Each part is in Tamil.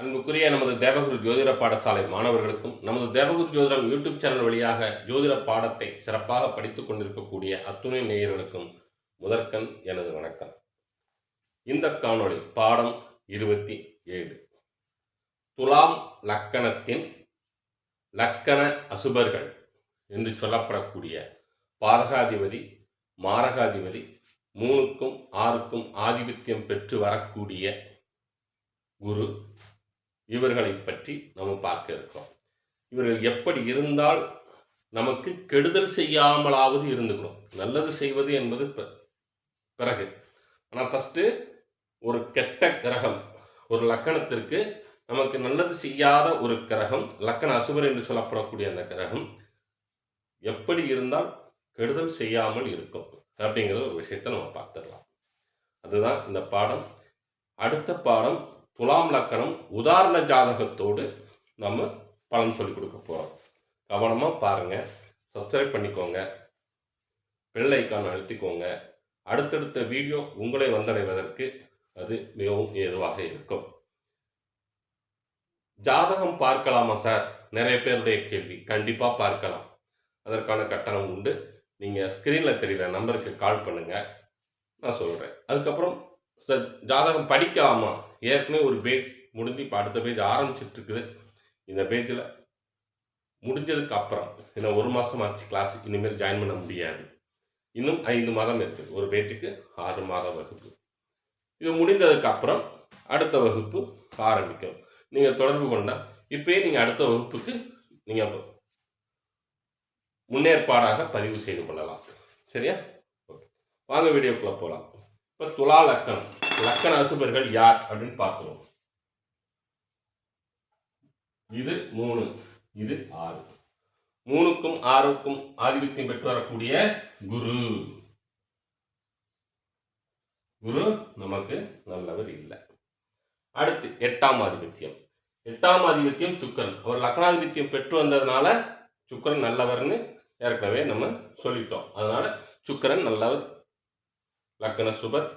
அன்புக்குரிய நமது தேவகுரு ஜோதிட பாடசாலை மாணவர்களுக்கும் நமது தேவகுரு ஜோதிடம் யூடியூப் சேனல் வழியாக ஜோதிட பாடத்தை சிறப்பாக படித்துக் கொண்டிருக்கக்கூடிய அத்துணை நேயர்களுக்கும் முதற்கண் எனது வணக்கம். இந்த காணொளி பாடம் இருபத்தி ஏழு. துலாம் லக்கணத்தின் லக்கண அசுபர்கள் என்று சொல்லப்படக்கூடிய பாதகாதிபதி மாரகாதிபதி மூணுக்கும் ஆறுக்கும் ஆதிபத்தியம் பெற்று வரக்கூடிய குரு இவர்களை பற்றி நம்ம பார்க்க இருக்கிறோம். இவர்கள் எப்படி இருந்தால் நமக்கு கெடுதல் செய்யாமலாவது இருந்துக்கிறோம் நல்லது செய்வது என்பது பிறகு. ஆனால் ஃபஸ்ட்டு ஒரு கெட்ட கிரகம் ஒரு லக்கணத்திற்கு நமக்கு நல்லது செய்யாத ஒரு கிரகம் லக்கண அசுவர் என்று சொல்லப்படக்கூடிய அந்த கிரகம் எப்படி இருந்தால் கெடுதல் செய்யாமல் இருக்கும். அப்படிங்கிற ஒரு விஷயத்தை நம்ம பார்த்துடலாம். அதுதான் இந்த பாடம். அடுத்த பாடம் துலாம் லக்கணம் உதாரண ஜாதகத்தோடு நம்ம பலன் சொல்லி கொடுக்க போகிறோம் கவனமாக பாருங்கள் சப்ஸ்கிரைப் பண்ணிக்கோங்க. பெல் ஐக்கான் அழுத்திக்கோங்க. அடுத்தடுத்த வீடியோ உங்களை வந்தடைவதற்கு அது மிகவும் ஏதுவாக இருக்கும். ஜாதகம் பார்க்கலாமா சார் நிறைய பேருடைய கேள்வி. கண்டிப்பாக பார்க்கலாம். அதற்கான கட்டணம் உண்டு. நீங்கள் ஸ்க்ரீனில் தெரிகிற நம்பருக்கு கால் பண்ணுங்கள் நான் சொல்கிறேன் அதுக்கப்புறம் சார் ஜாதகம் படிக்கலாமா? ஏற்கனவே ஒரு பேஜ் முடிஞ்சு இப்போ அடுத்த பேஜ் ஆரம்பிச்சிட்ருக்குது. இந்த பேஜில் முடிஞ்சதுக்கு அப்புறம் இன்னும் ஒரு மாதம் ஆச்சு கிளாஸ் இனிமேல் ஜாயின் பண்ண முடியாது. இன்னும் ஐந்து மாதம் இருக்குது ஒரு பேஜுக்கு ஆறு மாத வகுப்பு. இது முடிந்ததுக்கு அப்புறம் அடுத்த வகுப்பு ஆரம்பிக்கும். நீங்கள் தொடர்பு கொண்டால் இப்போயே நீங்கள் அடுத்த வகுப்புக்கு நீங்கள் முன்னேற்பாடாக பதிவு செய்து கொள்ளலாம். சரியா? ஓகே. வாங்க வீடியோக்குள்ளே போகலாம் இப்போ துலா லக்கணம். லக்கண அசுபர்கள் யார் அப்படின்னு பார்க்குறோம். இது மூணு. இது ஆறு. மூணுக்கும் ஆறுக்கும் ஆதிபத்தியம் பெற்று வரக்கூடிய குரு. குரு நமக்கு நல்லவர் இல்லை. அடுத்து எட்டாம் ஆதிபத்தியம். எட்டாம் ஆதிபத்தியம் சுக்கரன். அவர் லக்னாதிபத்தியம் பெற்று வந்ததுனால சுக்கரன் நல்லவர்னு ஏற்கனவே நம்ம சொல்லிட்டோம். அதனால சுக்கரன் நல்லவர் லக்கண சுபர்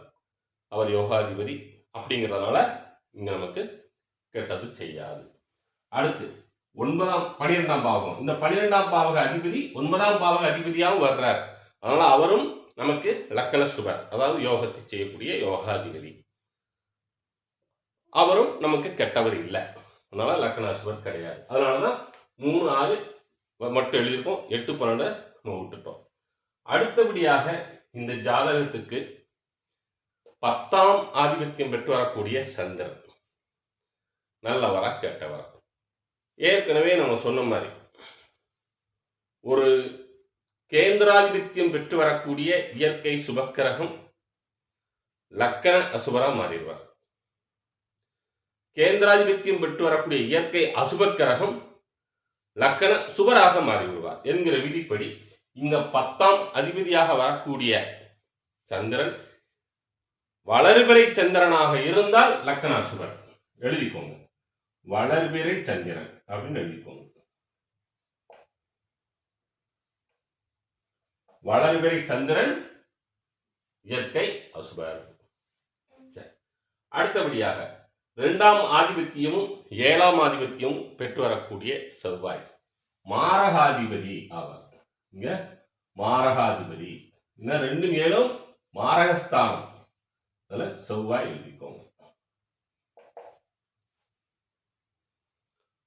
அவர் யோகாதிபதி அப்படிங்கிறதுனால இங்கே நமக்கு கெட்டது செய்யாது. அடுத்து ஒன்பதாம் பனிரெண்டாம் பாவகம். இந்த பனிரெண்டாம் பாவக அதிபதி ஒன்பதாம் பாவக அதிபதியாகவும் வர்றார். அதனால அவரும் நமக்கு லக்கண சுபர் அதாவது யோகத்தை செய்யக்கூடிய யோகாதிபதி. அவரும் நமக்கு கெட்டவர் இல்லை. அதனால லக்கண சுபர் கிடையாது. அதனாலதான் மூணு ஆறு மட்டும் எழுதியிருக்கோம். எட்டு பன்னெண்டு நம்ம விட்டுட்டோம். அடுத்தபடியாக இந்த ஜாதகத்துக்கு பத்தாம் ஆதிபத்தியம் பெற்று வரக்கூடிய சந்திரன். நல்லவரா கெட்டவரா ஏற்கனவே நம்ம சொன்ன மாதிரி ஒரு கேந்திராதிபத்தியம் பெற்று வரக்கூடிய இயற்கை சுபக்கிரகம் லக்கண அசுபரா மாறிடுவார். கேந்திராதிபத்தியம் பெற்று வரக்கூடிய இயற்கை அசுபக்கிரகம் லக்கண சுபராக மாறிவிடுவார் என்கிற விதிப்படி இங்க பத்தாம் அதிபதியாக வரக்கூடிய சந்திரன் வளர்பிறை சந்திரனாக இருந்தால் லக்கண எழுதிக்கோங்க. வளர்பிறை சந்திரன் அப்படின்னு எழுதிக்கோங்க. வளர்பிறை சந்திரன் இயற்கை அசுபர். அடுத்தபடியாக இரண்டாம் ஆதிபத்தியமும் ஏழாம் ஆதிபத்தியமும் பெற்று வரக்கூடிய செவ்வாய். மாரகாதிபதி ஆவார். இங்க மாரகாதிபதி. இன்னும் ரெண்டும் ஏழும் மாரகஸ்தானம். அதுல செவ்வாய் எழுதிக்கோங்க.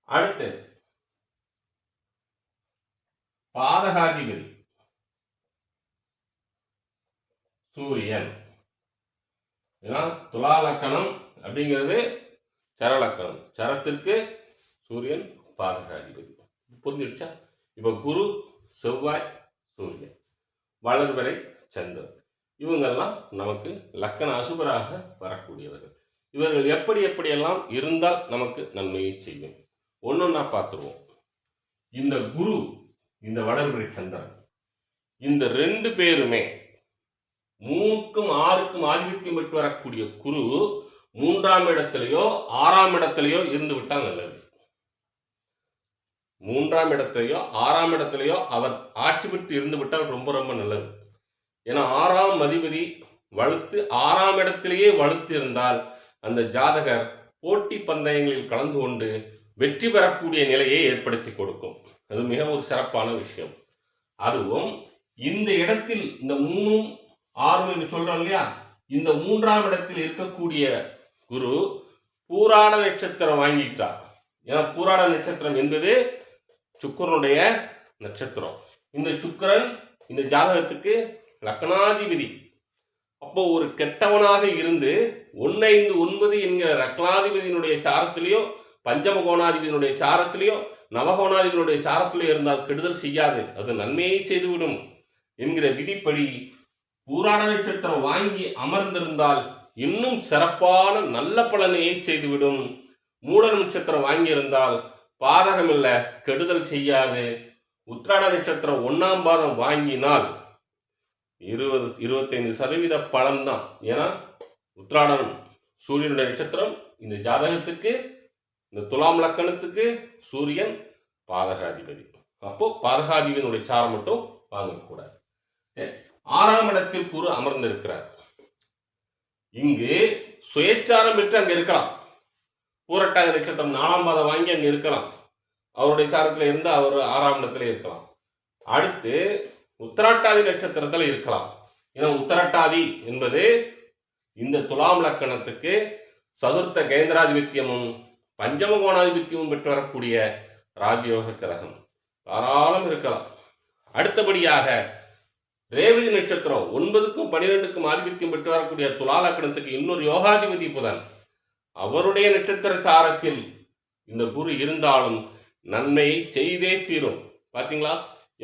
அடுத்து பாதகாதிபதி. சூரியன். ஏன்னா துலா லக்கணம் அப்படிங்கிறது சரலக்கணம். சரத்திற்கு சூரியன் பாதகாதிபதி. புரிஞ்சிருச்சா? இப்போ குரு செவ்வாய் சூரியன் வளர்வரை சந்திரன். இவங்கெல்லாம் நமக்கு லக்கண அசுபராக வரக்கூடியவர்கள். இவர்கள் எப்படி எப்படியெல்லாம் இருந்தால் நமக்கு நன்மையை செய்யும். ஒன்றொன்னா பார்த்துருவோம். இந்த குரு இந்த வளர்வரை சந்திரன் இந்த ரெண்டு பேருமே மூணுக்கும் ஆறுக்கும் ஆதிபத்தியம் பெற்று வரக்கூடிய குரு மூன்றாம் இடத்திலேயோ ஆறாம் இடத்திலேயோ இருந்து விட்டால் நல்லது. மூன்றாம் இடத்துலையோ ஆறாம் இடத்துலையோ அவர் ஆட்சி பெற்று இருந்து விட்டால் ரொம்ப ரொம்ப நல்லது. ஏன்னா ஆறாம் அதிபதி வலுத்து ஆறாம் இடத்திலேயே வலுத்து இருந்தால் அந்த ஜாதகர் போட்டி பந்தயங்களில் கலந்து கொண்டு வெற்றி பெறக்கூடிய நிலையை ஏற்படுத்தி கொடுக்கும். அது மிக ஒரு சிறப்பான விஷயம். அதுவும் இந்த இடத்தில் இந்த மூணும் ஆறும் என்று சொல்றோம் இல்லையா? இந்த மூன்றாம் இடத்தில் இருக்கக்கூடிய குரு பூராட நட்சத்திரம் வாங்கிச்சா ஏன்னா பூராட நட்சத்திரம் என்பது சுக்கரனுடைய நட்சத்திரம். இந்த சுக்கிரன் இந்த ஜாதகத்துக்கு லக்னாதிபதி. அப்போ ஒரு கெட்டவனாக இருந்து ஒன்னைந்து ஒன்பது என்கிற லக்னாதிபதியினுடைய சாரத்திலேயோ பஞ்சம கோணாதிபதியினுடைய சாரத்திலேயோ நவகோணாதிபதியினுடைய சாரத்திலேயோ இருந்தால் கெடுதல் செய்யாது. அது நன்மையை செய்துவிடும் என்கிற விதிப்படி பூராண நட்சத்திரம் வாங்கி அமர்ந்திருந்தால் இன்னும் சிறப்பான நல்ல பலனையை செய்துவிடும். மூல நட்சத்திரம் வாங்கியிருந்தால் பாதகமில்ல கெடுதல் செய்யாது. உத்ராட நட்சத்திரம் ஒன்னாம் பாதம் வாங்கினால் இருபது இருபத்தைந்து சதவீத பலன் தான் ஏன்னா உத்ராடனம் சூரியனுடைய நட்சத்திரம் இந்த ஜாதகத்துக்கு இந்த துலாம் லக்கணத்துக்கு சூரியன் பாதகாதிபதி. அப்போ பாதகாதிபதியினுடைய சாரம் மட்டும் வாங்கக்கூடாது. சரி. ஆறாம் இடத்தில் குரு அமர்ந்திருக்கிறார். இங்கு சுயச்சாரம் பெற்று அங்க இருக்கலாம். பூரட்டாதி நட்சத்திரம் நாலாம் மாதம் வாங்கி அங்கே இருக்கலாம். அவருடைய சாரத்தில் இருந்து அவர் ஆறாம் இடத்துல இருக்கலாம். அடுத்து உத்தராட்டாதி நட்சத்திரத்தில் இருக்கலாம். ஏன்னா உத்தரட்டாதி என்பது இந்த துலாம் லக்கணத்துக்கு சதுர்த்த கேந்திராதிபத்தியமும் பஞ்சம கோணாதிபத்தியமும் பெற்று வரக்கூடிய ராஜயோக கிரகம். தாராளம் இருக்கலாம். அடுத்தபடியாக ரேவதி நட்சத்திரம் ஒன்பதுக்கும் பன்னிரெண்டுக்கும் ஆதிபத்தியம் பெற்று வரக்கூடிய துலா லக்கணத்துக்கு இன்னொரு யோகாதிபதி புதன். அவருடைய நட்சத்திர சாரத்தில் இந்த குரு இருந்தாலும் நன்மையை செய்தே தீரும். பார்த்தீங்களா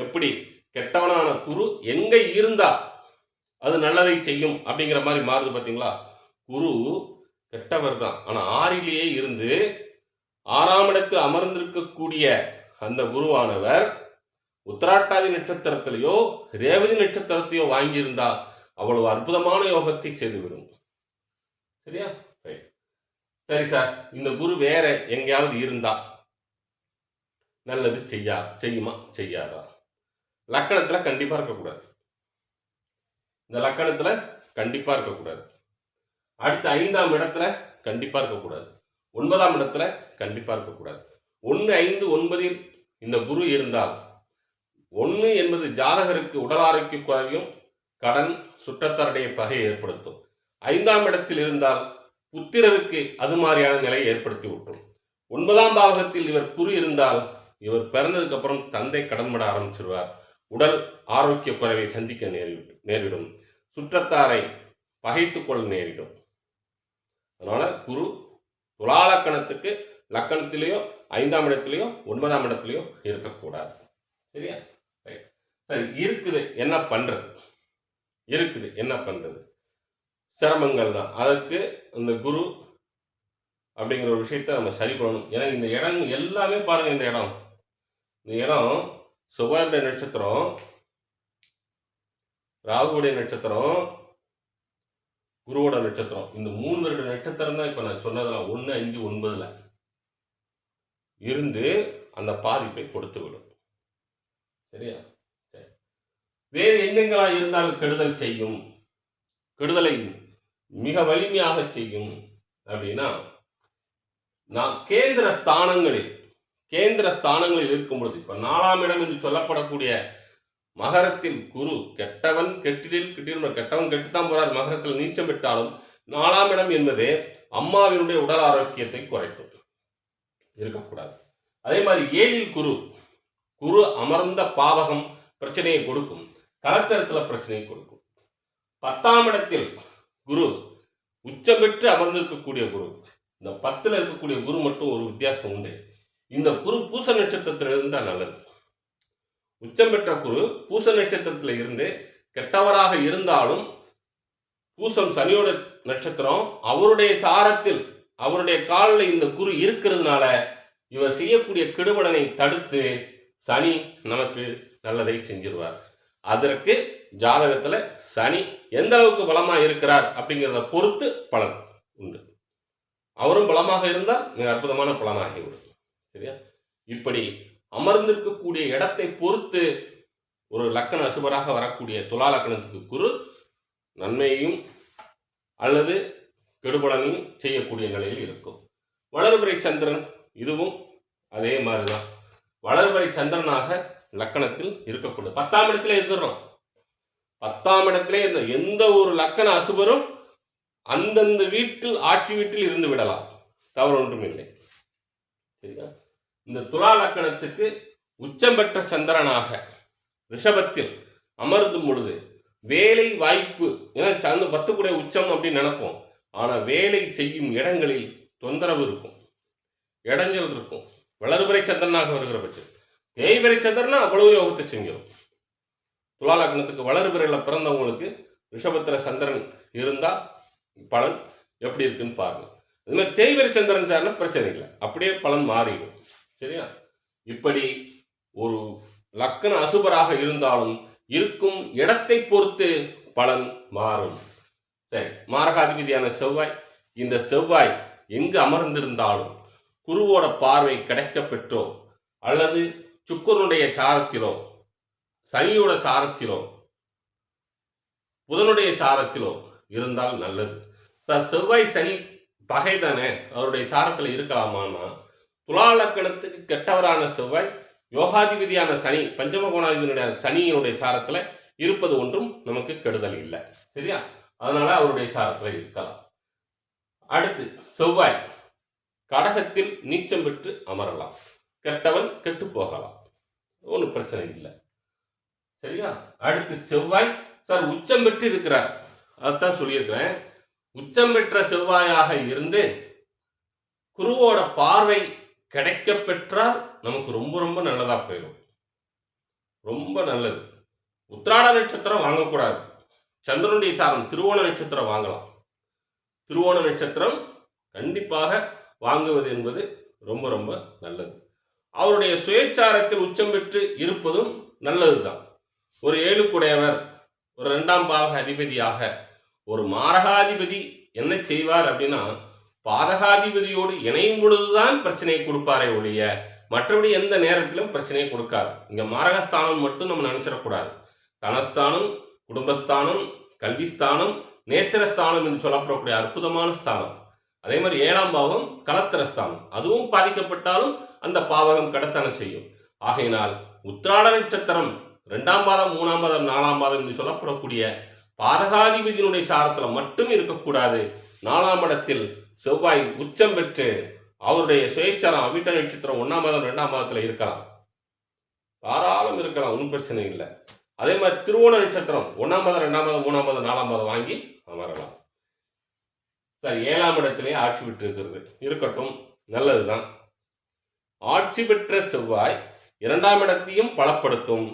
எப்படி? கெட்டவனான குரு எங்கே இருந்தா அது நல்லதை செய்யும் அப்படிங்கிற மாதிரி மாறுது பார்த்தீங்களா குரு கெட்டவர் தான். ஆனால் ஆறிலேயே இருந்து ஆறாம் இடத்தில் அமர்ந்திருக்கக்கூடிய அந்த குருவானவர் உத்தராட்டாதி நட்சத்திரத்திலேயோ ரேவதி நட்சத்திரத்தையோ வாங்கியிருந்தா அவ்வளவு அற்புதமான யோகத்தை செய்துவிடும். சரியா? சரி சார் இந்த குரு வேற எங்கேயாவது இருந்தா நல்லது செய்யா செய்யுமா செய்யாதா? லக்கணத்துல கண்டிப்பா இருக்கக்கூடாது. இந்த லக்கணத்துல கண்டிப்பா இருக்கக்கூடாது. அடுத்த ஐந்தாம் இடத்துல கண்டிப்பா இருக்கக்கூடாது. ஒன்பதாம் இடத்துல கண்டிப்பா இருக்கக்கூடாது. ஒன்று ஐந்து ஒன்பதில் இந்த குரு இருந்தால் ஒன்று என்பது ஜாதகருக்கு உடல் ஆரோக்கிய குறையும் கடன் சுற்றத்தாருடைய பகையை ஏற்படுத்தும். ஐந்தாம் இடத்தில் இருந்தால் புத்திரருக்கு அது மாதிரியான நிலையை ஏற்படுத்தி விட்டுரும் ஒன்பதாம் பாவகத்தில் இவர் குரு இருந்தால் இவர் பிறந்ததுக்கு அப்புறம் தந்தை கடன்பட ஆரம்பிச்சிருவார். உடல் ஆரோக்கிய குறைவை சந்திக்க நேரிவிட்டு நேரிடும். சுற்றத்தாரை பகைத்து கொள்ள நேரிடும். அதனால குரு துலாலக்கணத்துக்கு லக்கணத்திலேயோ ஐந்தாம் இடத்துலையோ ஒன்பதாம் இடத்துலையோ இருக்கக்கூடாது. சரியா? சரி இருக்குது என்ன பண்றது? இருக்குது என்ன பண்றது? சிரமங்கள் தான் அதற்கு இந்த குரு அப்படிங்கிற ஒரு விஷயத்த நம்ம சரி பண்ணணும். ஏன்னா இந்த இடம் எல்லாமே பாருங்க இந்த இடம். இந்த இடம் சுபருடைய நட்சத்திரம் ராகுடைய நட்சத்திரம் குருவோட நட்சத்திரம். இந்த மூணு பேருடைய நட்சத்திரம் தான் இப்போ நான் சொன்னதெல்லாம் ஒன்று அஞ்சு ஒன்பதில். இருந்து அந்த பாதிப்பை கொடுத்து விடும் சரியா? சரி. வேறு எங்கெங்கெல்லாம் இருந்தால் கெடுதல் செய்யும். கெடுதலை மிக வலிமையாக செய்யும் அப்படின்னா நான் கேந்திர ஸ்தானங்களில் கேந்திர ஸ்தானங்களில் இருக்கும் பொழுது இப்ப நாலாம் இடம் என்று சொல்லப்படக்கூடிய மகரத்தில் குரு கெட்டவன் கெட்டிடில் கிட்டில் கெட்டவன் கெட்டுத்தான் போறார் மகரத்தில் நீச்சம் விட்டாலும் நாலாம் இடம் என்பது அம்மாவினுடைய உடல் ஆரோக்கியத்தை குறைக்கும். இருக்கக்கூடாது. அதே மாதிரி ஏழில் குரு குரு அமர்ந்த பாவகம் பிரச்சனையை கொடுக்கும் கலத்தரத்தில் பிரச்சனையை கொடுக்கும். பத்தாம் இடத்தில் குரு உச்சம் பெற்று அமர்ந்திருக்கக்கூடிய குரு. இந்த பத்தில் இருக்கக்கூடிய குரு மட்டும் ஒரு வித்தியாசம் உண்டு. இந்த குரு பூச நட்சத்திரத்தில் இருந்தால் நல்லது. உச்சம் பெற்ற குரு பூச நட்சத்திரத்தில் இருந்து கெட்டவராக இருந்தாலும் பூசம் சனியோட நட்சத்திரம் அவருடைய சாரத்தில் அவருடைய காலில் இந்த குரு இருக்கிறதுனால இவர் செய்யக்கூடிய கெடுபலனை தடுத்து சனி நமக்கு நல்லதை செஞ்சிருவார். அதற்கு ஜாதகத்தில் சனி எந்த அளவுக்கு பலமாக இருக்கிறார் அப்படிங்கிறத பொறுத்து பலன் உண்டு. அவரும் பலமாக இருந்தால் மிக அற்புதமான பலனாகிவிடும் சரியா? இப்படி அமர்ந்திருக்கக்கூடிய இடத்தை பொறுத்து ஒரு லக்கண அசுபராக வரக்கூடிய துலா லக்கணத்துக்கு குரு நன்மையையும் அல்லது கெடுபலனையும் செய்யக்கூடிய நிலையில் இருக்கும். வளர்பிறை சந்திரன் இதுவும் அதே மாதிரி தான் சந்திரனாக லக்கணத்தில் இருக்கக்கூடாது. பத்தாம் இடத்துல இருந்துடுறோம் பத்தாம் இடத்திலே இந்த எந்த ஒரு லக்கண அசுபரும் அந்தந்த வீட்டில் ஆட்சி வீட்டில் இருந்து விடலாம். தவறு ஒன்றும் இல்லை. சரிங்களா இந்த துலா லக்கணத்துக்கு உச்சம் பெற்ற சந்திரனாக ரிஷபத்தில் அமர்ந்தும் பொழுது வேலை வாய்ப்பு ஏன்னா சந்த பத்துக்குடைய உச்சம் அப்படின்னு நினைப்போம். ஆனால் வேலை செய்யும் இடங்களில் தொந்தரவு இருக்கும். இடைஞ்சல் இருக்கும். வளர்பிறை சந்திரனாக வருகிற பட்சம் தேய்வரை சந்திரனா அவ்வளவு யோகத்தை செஞ்சிடும் துலா லக்னத்துக்கு வளர்பிறையில் பிறந்தவங்களுக்கு ரிஷபத்தில் சந்திரன் இருந்தால் பலன் எப்படி இருக்குன்னு பாருங்க. இதுமாதிரி தேய்வரி சந்திரன் சார்னா பிரச்சனை இல்லை. அப்படியே பலன் மாறிடும். சரியா? இப்படி ஒரு லக்கண அசுபராக இருந்தாலும் இருக்கும் இடத்தை பொறுத்து பலன் மாறும். சரி மாரகாதிபதியான செவ்வாய் இந்த செவ்வாய் எங்கு அமர்ந்திருந்தாலும் குருவோட பார்வை கிடைக்க பெற்றோ அல்லது சுக்கரனுடைய சாரத்திலோ சனியோட சாரத்திலோ புதனுடைய சாரத்திலோ இருந்தால் நல்லது. சார் செவ்வாய் சனி பகை தானே அவருடைய சாரத்தில் இருக்கலாமான்னா துலா லக்கணத்துக்கு கெட்டவரான செவ்வாய் யோகாதிபதியான சனி பஞ்சம கோணாதிபதியுடைய சனியினுடைய சாரத்தில் இருப்பது ஒன்றும் நமக்கு கெடுதல் இல்லை. சரியா? அதனால அவருடைய சாரத்தில் இருக்கலாம். அடுத்து செவ்வாய் கடகத்தில் நீச்சம் பெற்று அமரலாம். கெட்டவன் கெட்டு போகலாம். ஒன்றும் பிரச்சனை இல்லை. சரியா? அடுத்து செவ்வாய் சார் உச்சம் பெற்று இருக்கிறார் அதான் சொல்லியிருக்கிறேன். உச்சம் பெற்ற செவ்வாயாக இருந்து குருவோட பார்வை கிடைக்க பெற்றால் நமக்கு ரொம்ப ரொம்ப நல்லதா போயிடும். ரொம்ப நல்லது. உத்ராட நட்சத்திரம் வாங்கக்கூடாது. சந்திரனுடைய சாரம் திருவோண நட்சத்திரம் வாங்கலாம். திருவோண நட்சத்திரம் கண்டிப்பாக வாங்குவது என்பது ரொம்ப ரொம்ப நல்லது. அவருடைய சுயச்சாரத்தில் உச்சம் பெற்று இருப்பதும் நல்லதுதான். ஒரு ஏழுக்குடையவர் ஒரு ரெண்டாம் பாவக அதிபதியாக ஒரு மாரகாதிபதி என்ன செய்வார் அப்படின்னா பாதகாதிபதியோடு இணையும் பொழுதுதான் பிரச்சனையை கொடுப்பாரே ஒழிய மற்றபடி எந்த நேரத்திலும் பிரச்சனையை கொடுக்காது. இங்கே மாரகஸ்தானம் மட்டும் நம்ம நினச்சிடக்கூடாது. தனஸ்தானம் குடும்பஸ்தானம் கல்விஸ்தானம் நேத்திரஸ்தானம் என்று சொல்லப்படக்கூடிய அற்புதமான ஸ்தானம். அதே மாதிரி ஏழாம் பாவம் கலத்திரஸ்தானம். அதுவும் பாதிக்கப்பட்டாலும் அந்த பாவகம் கடத்தன செய்யும். ஆகையினால் உத்திராட நட்சத்திரம் ரெண்டாம் பாதம் மூணாம் பாதம் நாலாம் பாதம் என்று சொல்லப்படக்கூடிய பாதகாதிபதியினுடைய சாரத்தில் மட்டும் இருக்கக்கூடாது. நாலாம் இடத்தில் செவ்வாய் உச்சம் பெற்று அவருடைய சுயச்சாரம் அவிட்ட நட்சத்திரம் ஒன்றாம் மாதம் ரெண்டாம் மாதத்தில் இருக்கலாம். தாராளம் இருக்கலாம் ஒன்றும் பிரச்சனை இல்லை. அதே மாதிரி திருவோண நட்சத்திரம் ஒன்றாம் மாதம் ரெண்டாம் மாதம் மூணாம் மாதம் நாலாம் மாதம் வாங்கி அமரலாம். சார் ஏழாம் இடத்திலே ஆட்சி பெற்று இருக்கிறது இருக்கட்டும் நல்லதுதான். ஆட்சி பெற்ற செவ்வாய் இரண்டாம் இடத்தையும் பலப்படுத்தும்.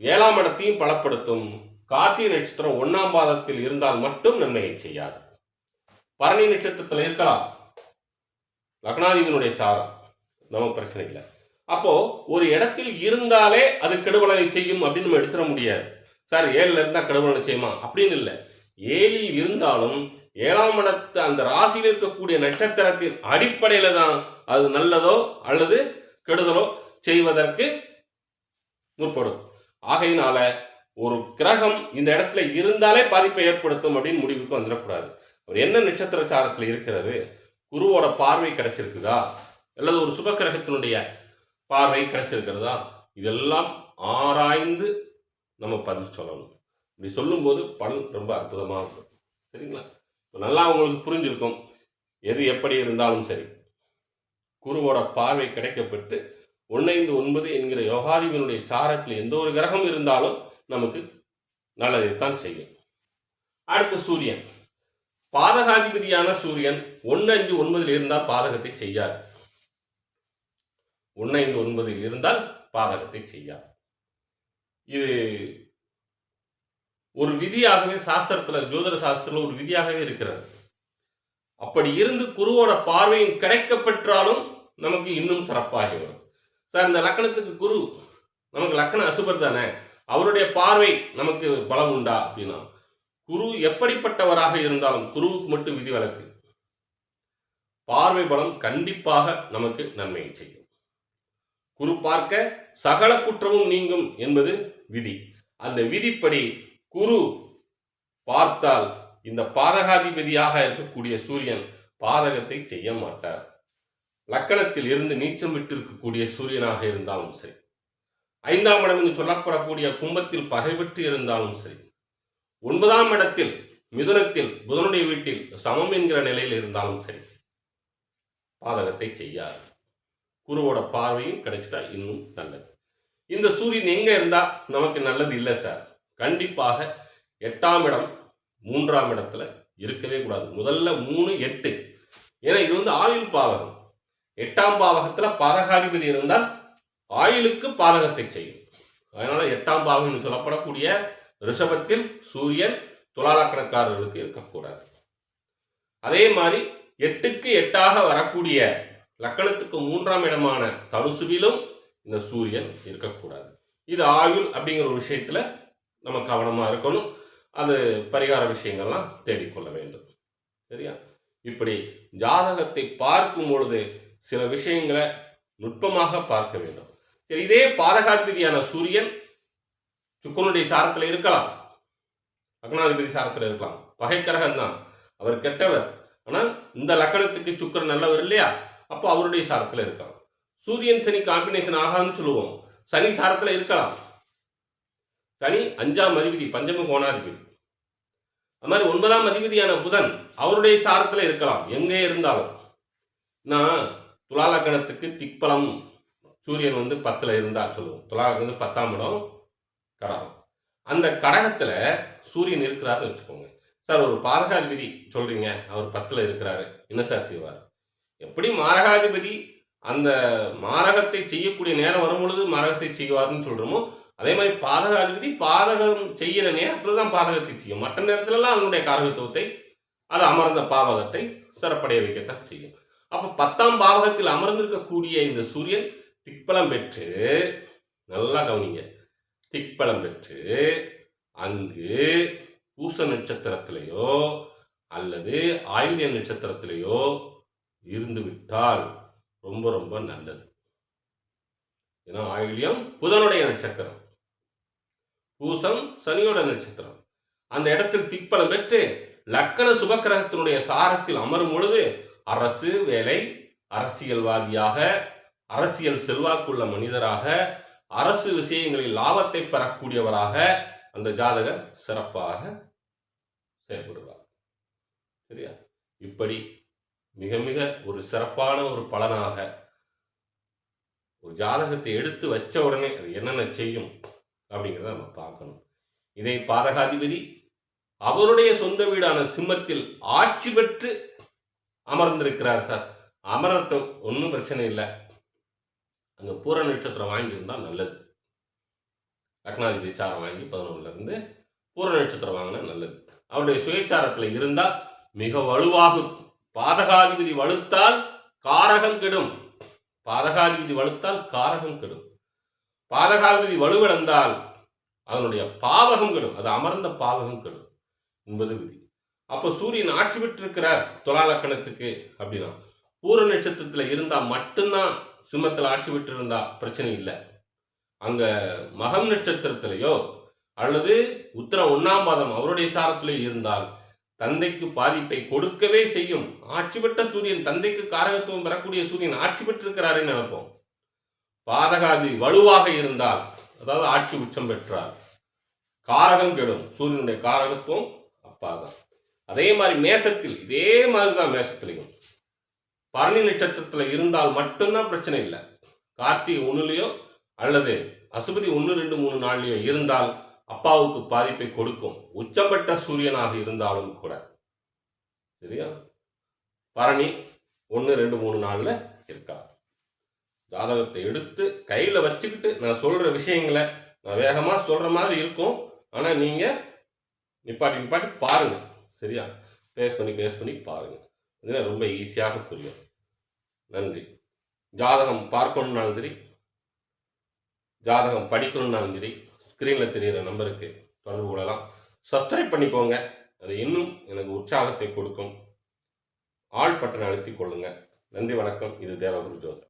ஏழாம் இடத்தையும் பலப்படுத்தும் கார்த்திகை நட்சத்திரம் ஒன்னாம் பாதத்தில் இருந்தால் மட்டும் நன்மையை செய்யாது. பரணி நட்சத்திரத்தில் இருக்கலாம். லக்னாதிபனுடைய சாரம். நமக்கு பிரச்சனை இல்லை. அப்போ ஒரு இடத்தில் இருந்தாலே அது கெடுபலனை செய்யும் அப்படின்னு நம்ம எடுத்துட முடியாது. சார் ஏழில் இருந்தால் கெடுபலனை செய்யுமா? அப்படின்னு இல்லை. ஏழில் இருந்தாலும் ஏழாம் இடத்து அந்த ராசியில் இருக்கக்கூடிய நட்சத்திரத்தின் அடிப்படையில் தான் அது நல்லதோ அல்லது கெடுதலோ செய்வதற்கு முற்படும். ஆகையினால ஒரு கிரகம் இந்த இடத்துல இருந்தாலே பாதிப்பை ஏற்படுத்தும் அப்படின்னு முடிவுக்கு வந்துடக்கூடாது. அவர் என்ன நட்சத்திர சாரத்தில் இருக்கிறது? குருவோட பார்வை கிடைச்சிருக்குதா? அல்லது ஒரு சுப கிரகத்தினுடைய பார்வை கிடைச்சிருக்கிறதா? இதெல்லாம் ஆராய்ந்து நம்ம பதில் சொல்லணும். இப்படி சொல்லும்போது பலன் ரொம்ப அற்புதமாக இருக்கும். சரிங்களா? இப்போ நல்லா உங்களுக்கு புரிஞ்சிருக்கும். எது எப்படி இருந்தாலும் சரி. குருவோட பார்வை கிடைக்கப்பட்டு ஒன்னைந்து ஒன்பது என்கிற யோகாதிபனுடைய சாரத்தில் எந்த ஒரு கிரகம் இருந்தாலும் நமக்கு நல்லதைத்தான் செய்யும். அடுத்து சூரியன். பாதகாதிபதியான சூரியன் ஒன்று அஞ்சு ஒன்பதில் இருந்தால் பாதகத்தை செய்யாது. ஒன்று ஐந்து ஒன்பதில் இருந்தால் பாதகத்தை செய்யாது. இது ஒரு விதியாகவே சாஸ்திரத்தில் ஜோதிட சாஸ்திரத்தில் ஒரு விதியாகவே இருக்கிறது. அப்படி இருந்து குருவோட பார்வையும் கிடைக்கப்பெற்றாலும் நமக்கு இன்னும் சிறப்பாகி வரும். சார் இந்த லக்கணத்துக்கு குரு நமக்கு லக்கணம் அசுபர் தானே? அவருடைய பார்வை நமக்கு பலம் உண்டா அப்படின்னா குரு எப்படிப்பட்டவராக இருந்தாலும் குருவுக்கு மட்டும் விதி வழக்கு. பார்வை பலம் கண்டிப்பாக நமக்கு நன்மையை செய்யும். குரு பார்க்க சகல குற்றமும் நீங்கும் என்பது விதி. அந்த விதிப்படி குரு பார்த்தால் இந்த பாதகாதிபதியாக இருக்கக்கூடிய சூரியன் பாதகத்தை செய்ய மாட்டார். லக்கணத்தில் இருந்து நீச்சம் விட்டு இருக்கக்கூடிய சூரியனாக இருந்தாலும் சரி. ஐந்தாம் இடம் என்று சொல்லப்படக்கூடிய கும்பத்தில் பகை பெற்று இருந்தாலும் சரி. ஒன்பதாம் இடத்தில் மிதுனத்தில் புதனுடைய வீட்டில் சமம் என்கிற நிலையில் இருந்தாலும் சரி. பாதகத்தை செய்யாது. குருவோட பார்வையும் கிடைச்சிட்டா இன்னும் நல்லது. இந்த சூரியன் எங்க இருந்தா நமக்கு நல்லது இல்லை சார். கண்டிப்பாக எட்டாம் இடம் மூன்றாம் இடத்துல இருக்கவே கூடாது. முதல்ல மூணு எட்டு. ஏன்னா இது வந்து ஆயுள் பாவகம் எட்டாம் பாவகத்துல பாதகாதிபதி இருந்தால் ஆயுளுக்கு பாதகத்தை செய்யும். அதனால எட்டாம் பாவகம் சொல்லப்படக்கூடிய ரிஷபத்தில் சூரியன் துலாலக்கணக்காரர்களுக்கு இருக்கக்கூடாது. அதே மாதிரி எட்டுக்கு எட்டாக வரக்கூடிய லக்கணத்துக்கு மூன்றாம் இடமான தனுசுவிலும் இந்த சூரியன் இருக்கக்கூடாது. இது ஆயுள் அப்படிங்கிற ஒரு விஷயத்துல நம்ம கவனமாக இருக்கணும். அது பரிகார விஷயங்கள்லாம் தேடிக்கொள்ள வேண்டும். சரியா? இப்படி ஜாதகத்தை பார்க்கும் பொழுது சில விஷயங்களை நுட்பமாக பார்க்க வேண்டும். சரி இதே பாதகாதிபதியான சூரியன் சுக்கனுடைய சாரத்தில் இருக்கலாம். அக்னாதிபதி சாரத்தில் இருக்கலாம். பகைக்கரகம் தான். அவர் கெட்டவர். ஆனால் இந்த லக்கணத்துக்கு சுக்கரன் நல்லவர் இல்லையா? அப்போ அவருடைய சாரத்தில் இருக்கலாம். சூரியன் சனி காம்பினேஷன் ஆகான்னு சொல்லுவோம். சனி சாரத்தில் இருக்கலாம். சனி அஞ்சாம் அதிபதி பஞ்சம கோணாதிபதி. அது மாதிரி ஒன்பதாம் அதிபதியான புதன் அவருடைய சாரத்தில் இருக்கலாம். எங்கே இருந்தாலும். நான் துலாலக்கணத்துக்கு திக்பலம். சூரியன் வந்து பத்தில் இருந்தால் சொல்லுவோம். துலாலக்கணம் வந்து பத்தாம் இடம் கடகம். அந்த கடகத்தில் சூரியன் இருக்கிறாருன்னு வச்சுக்கோங்க. சார் ஒரு பாதகாதிபதி சொல்கிறீங்க அவர் பத்தில் இருக்கிறாரு. என்ன சார் செய்வார்? எப்படி மாரகாதிபதி அந்த மாரகத்தை செய்யக்கூடிய நேரம் வரும் பொழுது மாரகத்தை செய்வார்னு சொல்கிறோமோ அதே மாதிரி பாதகாதிபதி பாதகம் செய்கிற நேரத்தில் தான் பாதகத்தை செய்யும். மற்ற நேரத்துலலாம் அதனுடைய காரகத்துவத்தை அது அமர்ந்த பாவகத்தை சிறப்படைய வைக்கத்தான் செய்யும். அப்போ பத்தாம் பாவகத்தில் அமர்ந்திருக்கக்கூடிய இந்த சூரியன் திக்பலம் பெற்று நல்லா கவனிங்க திக்பலம் பெற்று அங்கு பூச நட்சத்திரத்திலேயோ அல்லது ஆயுள்ய நட்சத்திரத்திலேயோ இருந்து விட்டால் ரொம்ப ரொம்ப நல்லது. ஏன்னா ஆயுள்யம் புதனுடைய நட்சத்திரம் பூசம் சனியோட நட்சத்திரம். அந்த இடத்தில் திக்பலம் பெற்று லக்கண சுபக்கிரகத்தினுடைய சாரத்தில் அமரும் பொழுது அரசு வேலை அரசியல்வாதியாக அரசியல் செல்வாக்குள்ள மனிதராக அரசு விஷயங்களில் லாபத்தை பெறக்கூடியவராக அந்த ஜாதகர் சிறப்பாக செயல்படுவார். சரியா? இப்படி மிக மிக ஒரு சிறப்பான ஒரு பலனாக ஒரு ஜாதகத்தை எடுத்து வச்ச உடனே அது என்னென்ன செய்யும் அப்படிங்கிறத நம்ம பார்க்கணும். இதை பாதகாதிபதி அவருடைய சொந்த வீடான சிம்மத்தில் ஆட்சி பெற்று அமர்ந்திருக்கிறார் சார். அமரட்டும் ஒன்றும் பிரச்சனை இல்லை. அங்கே பூர நட்சத்திரம் வாங்கியிருந்தால் நல்லது. லக்னாதிபதி சாரம் வாங்கி பதினொன்றுலேருந்து பூர நட்சத்திரம் வாங்கினா நல்லது. அவருடைய சுயச்சாரத்தில் இருந்தால் மிக வலுவாகும். பாதகாதிபதி வலுத்தால் காரகம் கெடும். பாதகாதிபதி வலுத்தால் காரகம் கெடும். பாதகாதிபதி வலுவிழந்தால் அதனுடைய பாவகம் கெடும். அது அமர்ந்த பாவகம் கெடும் என்பது விதி. அப்போ சூரியன் ஆட்சி பெற்றிருக்கிறார் துலாலக்கணத்துக்கு அப்படின்னா பூர நட்சத்திரத்தில் இருந்தால் மட்டும்தான் சிம்மத்தில் ஆட்சி பெற்றிருந்தா பிரச்சனை இல்லை. அங்கே மகம் நட்சத்திரத்திலேயோ அல்லது உத்தரம் ஒன்னாம் பாதம் அவருடைய சாரத்திலே இருந்தால் தந்தைக்கு பாதிப்பை கொடுக்கவே செய்யும். ஆட்சி பெற்ற சூரியன் தந்தைக்கு காரகத்துவம் பெறக்கூடிய சூரியன் ஆட்சி பெற்றிருக்கிறாருன்னு நினைப்போம். பாதகாதி வலுவாக இருந்தால் அதாவது ஆட்சி உச்சம் பெற்றார். காரகம் கெடும். சூரியனுடைய காரகத்துவம் அப்பாதான் அதே மாதிரி மேசத்தில் இதே மாதிரி தான் மேசத்திலையும். பரணி நட்சத்திரத்தில் இருந்தால் மட்டும்தான் பிரச்சனை இல்லை. கார்த்திகை ஒன்றுலையோ அல்லது அசுபதி ஒன்று ரெண்டு மூணு நாள்லையோ இருந்தால் அப்பாவுக்கு பாதிப்பை கொடுக்கும். உச்சப்பட்ட சூரியனாக இருந்தாலும் கூட. சரியா? பரணி ஒன்று ரெண்டு மூணு நாளில் இருக்கா? ஜாதகத்தை எடுத்து கையில் வச்சுக்கிட்டு நான் சொல்கிற விஷயங்களை நான் வேகமாக சொல்கிற மாதிரி இருக்கும். ஆனால் நீங்கள் நிப்பாட்டி நிப்பாட்டி பாருங்கள் சரியா? பேஸ் பண்ணி பேஸ் பண்ணி பாருங்கள் இதெல்லாம் ரொம்ப ஈஸியாக புரியும். நன்றி. ஜாதகம் பார்க்கணுன்னாலும் சரி ஜாதகம் படிக்கணும்னாலும் சரி ஸ்க்ரீனில் தெரிகிற நம்பருக்கு தொடர்பு கொள்ளலாம். சப்ஸ்கிரைப் பண்ணிக்கோங்க. அது இன்னும் எனக்கு உற்சாகத்தை கொடுக்கும். ஆள் பட்டனை அழுத்திக் கொள்ளுங்கள் நன்றி வணக்கம். இது தேவகுரு ஜோதர்